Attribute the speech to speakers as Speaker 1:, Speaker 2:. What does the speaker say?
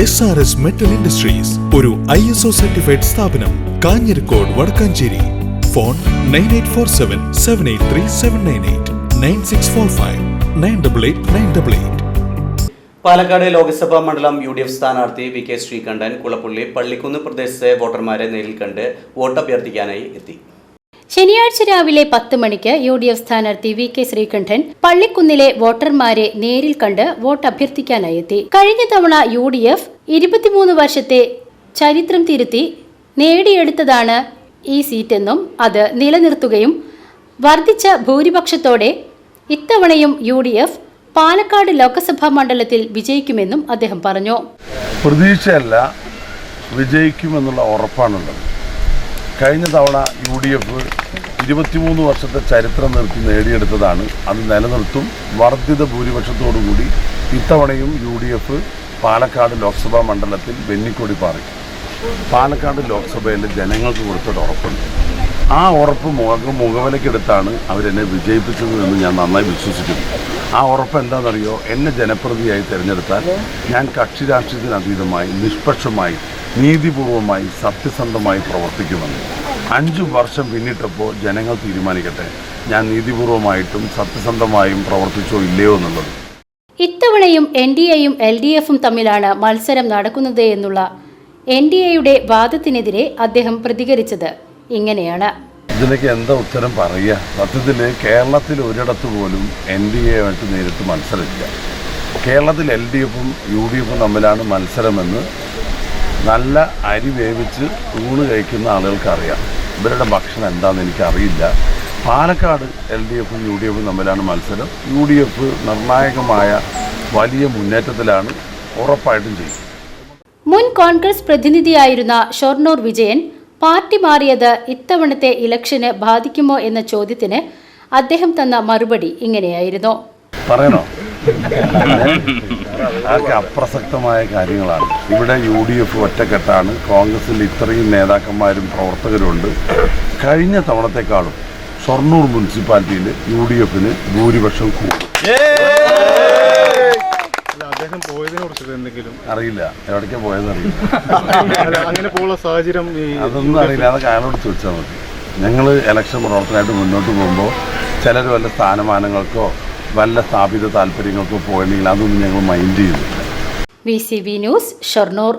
Speaker 1: S R S metal industries ഒരു I S O certified സ്ഥാപനം Kanjirakode Vadakkanchery. Phone nine eight four seven seven eight three seven nine eight nine six four five nine double eight nine double eight
Speaker 2: Palakkad Lok Sabha മണ്ഡലം U D F സ്ഥാനാർത്ഥി V K Sreekandan Kulappally Pallikkunnu പ്രദേശത്തെ വോട്ടർമാരെ നേരിൽ കണ്ട് വോട്ടഭ്യർത്ഥിക്കാനായി എത്തി.
Speaker 3: ശനിയാഴ്ച രാവിലെ പത്ത് മണിക്ക് യു ഡി എഫ് സ്ഥാനാർത്ഥി വി കെ ശ്രീകണ്ഠൻ പള്ളിക്കുന്നിലെ വോട്ടർമാരെ നേരിൽ കണ്ട് വോട്ട് അഭ്യർത്ഥിക്കാനായി എത്തി. കഴിഞ്ഞ തവണ യു ഡി എഫ് ഇരുപത്തിമൂന്ന് വർഷത്തെ ചരിത്രം തിരുത്തി നേടിയെടുത്തതാണ് ഈ സീറ്റെന്നും അത് നിലനിർത്തുകയും വർദ്ധിച്ച ഭൂരിപക്ഷത്തോടെ ഇത്തവണയും U D F Palakkad Lok Sabha മണ്ഡലത്തിൽ വിജയിക്കുമെന്നും അദ്ദേഹം പറഞ്ഞു.
Speaker 4: പ്രതീക്ഷയല്ല വിജയിക്കുമെന്നുള്ള ഉറപ്പാണുള്ളത്. കഴിഞ്ഞ തവണ യു ഡി എഫ് ഇരുപത്തിമൂന്ന് വർഷത്തെ ചരിത്രം നിർത്തി നേടിയെടുത്തതാണ്. അത് നിലനിർത്തും. വർദ്ധിത ഭൂരിപക്ഷത്തോടുകൂടി ഇത്തവണയും U D F Palakkad Lok Sabha മണ്ഡലത്തിൽ വെന്നിക്കൊടി പാറിക്കും പാലക്കാട് ലോക്സഭയിലെ ജനങ്ങൾക്ക് കൊടുത്തൊരു ഉറപ്പുണ്ട്. ആ ഉറപ്പ് മുഖ മുഖവിലക്കെടുത്താണ് അവരെന്നെ വിജയിപ്പിച്ചത് എന്ന് ഞാൻ നന്നായി വിശ്വസിക്കുന്നു. ആ ഉറപ്പ് എന്താണെന്നറിയോ? എന്നെ ജനപ്രതിയായി തിരഞ്ഞെടുത്താൽ ഞാൻ കക്ഷി രാഷ്ട്രീയത്തിനതീതമായി നിഷ്പക്ഷമായി നീതിപൂർവമായി സത്യസന്ധമായി പ്രവർത്തിക്കുമെന്ന്. അഞ്ച് വർഷം പിന്നിട്ടപ്പോൾ ജനങ്ങൾ തീരുമാനിക്കട്ടെ. ഞാൻ നീതിപൂർവമായിട്ടും സത്യസന്ധമായും പ്രവർത്തിച്ചോ ഇല്ലയോ എന്നുള്ളത്.
Speaker 3: ഇത്തവണയും എൻ ഡി എയും എൽ ഡി എഫും തമ്മിലാണ് മത്സരം നടക്കുന്നത് എന്നുള്ള എൻ ഡി എയുടെ വാദത്തിനെതിരെ അദ്ദേഹം പ്രതികരിച്ചത് ഇങ്ങനെയാണ്.
Speaker 4: ഇതിലേക്ക് എന്താ ഉത്തരം പറയുക? സത്യത്തിൽ കേരളത്തിൽ ഒരിടത്ത് പോലും എൻ ഡി എ ആയിട്ട് നേരിട്ട് മത്സരമില്ല കേരളത്തിൽ എൽ ഡി എഫും യു ഡി എഫും തമ്മിലാണ് മത്സരമെന്ന് നല്ല അരി വേവിച്ച് ഊണ് കഴിക്കുന്ന ആളുകൾക്കറിയാം. ഇവരുടെ ഭക്ഷണം എന്താണെന്ന് എനിക്കറിയില്ല. പാലക്കാട് എൽ ഡി എഫും യു ഡി എഫും തമ്മിലാണ് മത്സരം. യു ഡി എഫ് നിർണായകമായ വലിയ മുന്നേറ്റത്തിലാണ് ഉറപ്പായിട്ടും ചെയ്യും
Speaker 3: മുൻ കോൺഗ്രസ് പ്രതിനിധിയായിരുന്ന ഷൊർണൂർ വിജയൻ പാർട്ടി മാറിയത് ഇത്തവണത്തെ ഇലക്ഷന് ബാധിക്കുമോ എന്ന ചോദ്യത്തിന് അദ്ദേഹം തന്ന മറുപടി ഇങ്ങനെയായിരുന്നു.
Speaker 4: പറയണോ? അതൊക്കെ അപ്രസക്തമായ കാര്യങ്ങളാണ്. ഇവിടെ യു ഡി എഫ് ഒറ്റക്കെട്ടാണ്. കോൺഗ്രസിൽ ഇത്രയും നേതാക്കന്മാരും പ്രവർത്തകരുണ്ട്. കഴിഞ്ഞ തവണത്തെക്കാളും ഷൊർണൂർ മുനിസിപ്പാലിറ്റിയിൽ യു ഡി എഫിന് ഭൂരിപക്ഷം കൂടും.
Speaker 5: അദ്ദേഹം പോയതിനെ കുറിച്ചിട്ട് എന്തെങ്കിലും?
Speaker 4: അറിയില്ല. എവിടേക്കാ പോയതറിയില്ല
Speaker 5: അല്ല അങ്ങനെ പോലുള്ള സാഹചര്യം ഈ
Speaker 4: അതൊന്നും അറിയില്ല. അതൊക്കെ അയാളോട് ചോദിച്ചാൽ മതി. ഞങ്ങൾ ഇലക്ഷൻ പ്രവർത്തനമായിട്ട് മുന്നോട്ട് പോകുമ്പോൾ ചിലർ വല്ല സ്ഥാനമാനങ്ങൾക്കോ വല്ല സ്ഥാപിത താല്പര്യങ്ങൾക്കോ പോയിട്ടുണ്ടെങ്കിൽ അതൊന്നും ഞങ്ങൾ മൈൻഡ് ചെയ്യുന്നില്ല
Speaker 3: V C B news Shornur